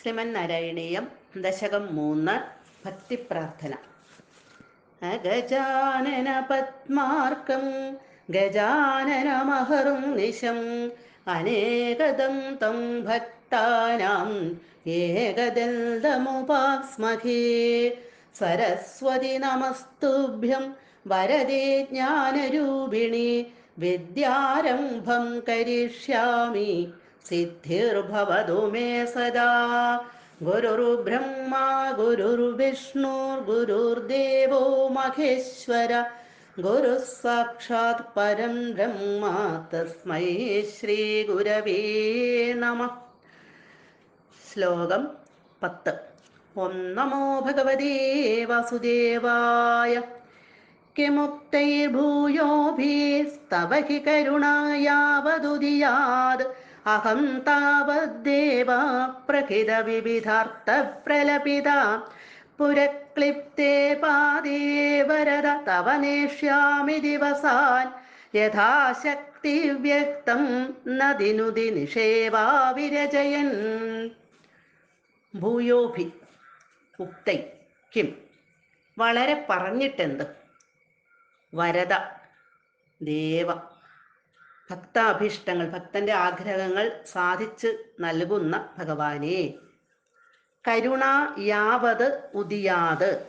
ശ്രീമൻ നാരായണീയം ദശകം മൂന്ന് ഭക്തിപ്രാർത്ഥന. ഗജാനന പത്മാർക്കം ഗജാനന മഹറും നിശം അനേകദം തം ഭക്താനാം ഏകദന്തമുപാസ്മഹേ. സരസ്വതി നമസ്തുഭ്യം വരദേ ജ്ഞാനരൂപിണി വിദ്യാരംഭം കരിഷ്യാമി. സിദ്ധിർഭവതു മേ സദാ गुरुर्ब्रह्मा गुरुर्विष्णुर्गुरुर्देवो മഹേശ്വര ഗുരു സാക്ഷാത് പരം ബ്രഹ്മ തസ്മൈ ശ്രീ ഗുരവേ നമ ശ്ലോകം പത്ത്. ഓം നമോ ഭഗവതേ വാസുദേവായ. കിമുക്തൈർഭൂയോഭിസ്തവ ഹി കരുണായാവതുദിയാത് അഹം താവദ്ദേവ വിവിധാർത്ഥ പ്രലപിത പുരക്ലിപ്തേ പാദേ വരദ തവ നേഷ്യാമി ദിവസാൻ. യഥാശക്തി വ്യക്തം നദിനുതി നിഷേവാ വിരജയൻ. ഭൂയോഭി ഉക്തൈ കിം വളരെ പറഞ്ഞിട്ടെന്ത്? വരദ ദേവ. ഭക്താഭീഷ്ടങ്ങൾ ഭക്തന്റെ ആഗ്രഹങ്ങൾ സാധിച്ച് നൽകുന്ന ഭഗവാനെ. കരുണ യാവത് ഉദിയാത്.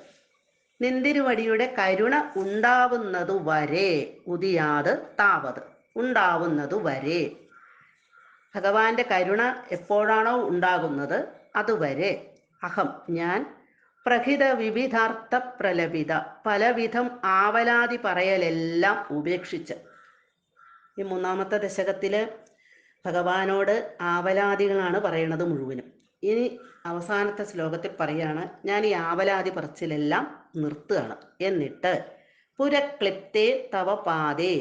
നിന്തിരുവടിയുടെ കരുണ ഉണ്ടാവുന്നതു വരെ ഉദിയാത് താവത്. ഉണ്ടാവുന്നതു വരെ. ഭഗവാന്റെ കരുണ എപ്പോഴാണോ ഉണ്ടാകുന്നത് അതുവരെ. അഹം ഞാൻ പ്രഹിത വിവിധാർത്ഥ പ്രലപിത പലവിധം ആവലാതി പറയലെല്ലാം ഉപേക്ഷിച്ച് ഈ മൂന്നാമത്തെ ദശകത്തിൽ ഭഗവാനോട് ആവലാദികളാണ് പറയണത് മുഴുവനും. ഇനി അവസാനത്തെ ശ്ലോകത്തിൽ പറയാണ് ഞാൻ ഈ ആവലാതി പറച്ചിലെല്ലാം നിർത്തുകയാണ്. എന്നിട്ട് പുരക്ലിപ്തേ തവ പാതേ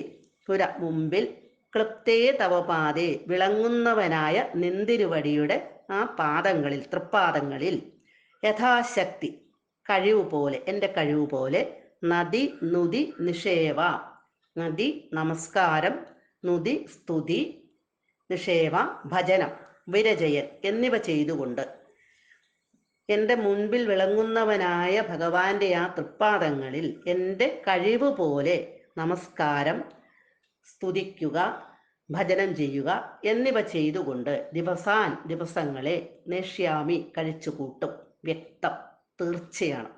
പുര മുമ്പിൽ ക്ലിപ്തേ തവ പാതേ വിളങ്ങുന്നവനായ നിന്തിരുവടിയുടെ ആ പാദങ്ങളിൽ തൃപ്പാദങ്ങളിൽ യഥാശക്തി കഴിവ് പോലെ എന്റെ കഴിവ് പോലെ നദി നുതി നിഷേവ നദി നമസ്കാരം നുതി സ്തുതി നിഷേവ ഭജനം വിരജയൻ എന്നിവ ചെയ്തുകൊണ്ട് എന്റെ മുൻപിൽ വിളങ്ങുന്നവനായ ഭഗവാന്റെ ആ തൃപ്പാദങ്ങളിൽ എന്റെ കഴിവ് പോലെ നമസ്കാരം സ്തുതിക്കുക ഭജനം ചെയ്യുക എന്നിവ ചെയ്തുകൊണ്ട് ദിവസാൻ ദിവസങ്ങളെ നേഷ്യാമി കഴിച്ചു കൂട്ടും വ്യക്തം. തീർച്ചയാണ്.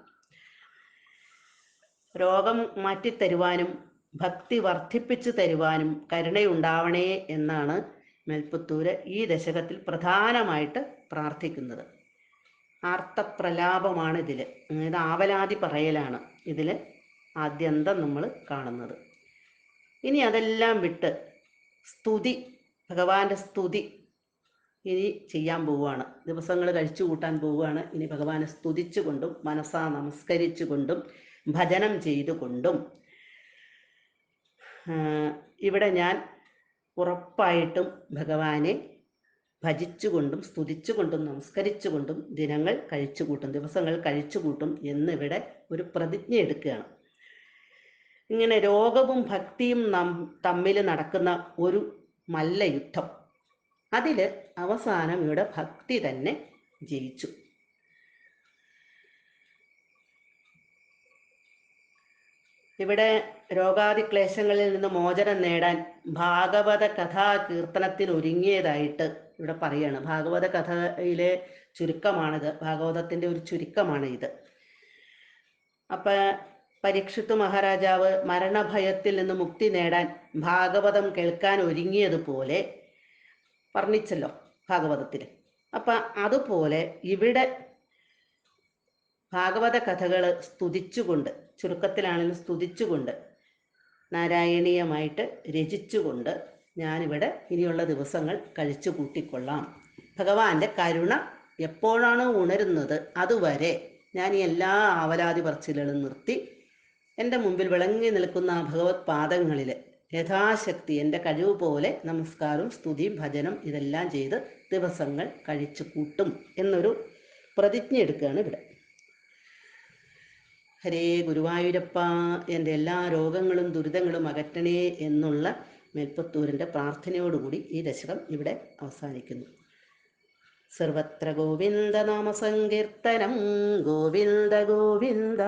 രോഗം മാറ്റിത്തരുവാനും ഭക്തി വർദ്ധിപ്പിച്ചു തരുവാനും കരുണയുണ്ടാവണേ എന്നാണ് മേൽപ്പത്തൂര് ഈ ദശകത്തിൽ പ്രധാനമായിട്ട് പ്രാർത്ഥിക്കുന്നത്. ആർത്തപ്രലാപമാണ് ഇതിൽ അതായത് ആവലാതി പറയലാണ് ഇതിൽ ആദ്യന്തം നമ്മൾ കാണുന്നത്. ഇനി അതെല്ലാം വിട്ട് സ്തുതി ഭഗവാന്റെ സ്തുതി ഇനി ചെയ്യാൻ പോവുകയാണ്. ദിവസങ്ങൾ കഴിച്ചു കൂട്ടാൻ പോവുകയാണ്. ഇനി ഭഗവാനെ സ്തുതിച്ചുകൊണ്ടും മനസ്സാ നമസ്കരിച്ചുകൊണ്ടും ഭജനം ചെയ്തുകൊണ്ടും ഇവിടെ ഞാൻ ഉറപ്പായിട്ടും ഭഗവാനെ ഭജിച്ചുകൊണ്ടും സ്തുതിച്ചുകൊണ്ടും നമസ്കരിച്ചുകൊണ്ടും ദിനങ്ങൾ കഴിച്ചു കൂട്ടും ദിവസങ്ങൾ കഴിച്ചു കൂട്ടും എന്നിവിടെ ഒരു പ്രതിജ്ഞ എടുക്കുകയാണ്. ഇങ്ങനെ രോഗവും ഭക്തിയും നം തമ്മിൽ നടക്കുന്ന ഒരു മല്ലയുദ്ധം അതിൽ അവസാനം ഇവിടെ ഭക്തി തന്നെ ജയിച്ചു. ഇവിടെ രോഗാദി ക്ലേശങ്ങളിൽ നിന്ന് മോചനം നേടാൻ ഭാഗവത കഥാ കീർത്തനത്തിന് ഒരുങ്ങിയതായിട്ട് ഇവിടെ പറയാണ്. ഭാഗവത കഥയിലെ ചുരുക്കമാണിത്. ഭാഗവതത്തിന്റെ ഒരു ചുരുക്കമാണ് ഇത് അപ്പൊ പരീക്ഷിത്ത് മഹാരാജാവ് മരണഭയത്തിൽ നിന്ന് മുക്തി നേടാൻ ഭാഗവതം കേൾക്കാൻ ഒരുങ്ങിയതുപോലെ വർണിച്ചല്ലോ ഭാഗവതത്തിൽ. അപ്പൊ അതുപോലെ ഇവിടെ ഭാഗവത കഥകൾ സ്തുതിച്ചുകൊണ്ട് ചുരുക്കത്തിലാണെങ്കിലും സ്തുതിച്ചുകൊണ്ട് നാരായണീയമായിട്ട് രചിച്ചുകൊണ്ട് ഞാനിവിടെ ഇനിയുള്ള ദിവസങ്ങൾ കഴിച്ചു കൂട്ടിക്കൊള്ളാം. ഭഗവാന്റെ കരുണ എപ്പോഴാണ് ഉണരുന്നത് അതുവരെ ഞാൻ ഈ എല്ലാ ആവലാതി പറച്ചിലുകളും നിർത്തി എന്റെ മുമ്പിൽ വിളങ്ങി നിൽക്കുന്ന ഭഗവത് പാദങ്ങളിൽ യഥാശക്തി എന്റെ കഴിവ് പോലെ നമസ്കാരവും സ്തുതിയും ഭജനം ഇതെല്ലാം ചെയ്ത് ദിവസങ്ങൾ കഴിച്ചു കൂട്ടും എന്നൊരു പ്രതിജ്ഞ എടുക്കുകയാണ് ഇവിടെ. ഹരേ ഗുരുവായൂരപ്പ എന്റെ എല്ലാ രോഗങ്ങളും ദുരിതങ്ങളും അകറ്റണേ എന്നുള്ള മേൽപ്പത്തൂരിന്റെ പ്രാർത്ഥനയോടുകൂടി ഈ ദശകം ഇവിടെ അവസാനിക്കുന്നു. സർവത്ര ഗോവിന്ദ നാമ സങ്കീർത്തനം. ഗോവിന്ദ ഗോവിന്ദ.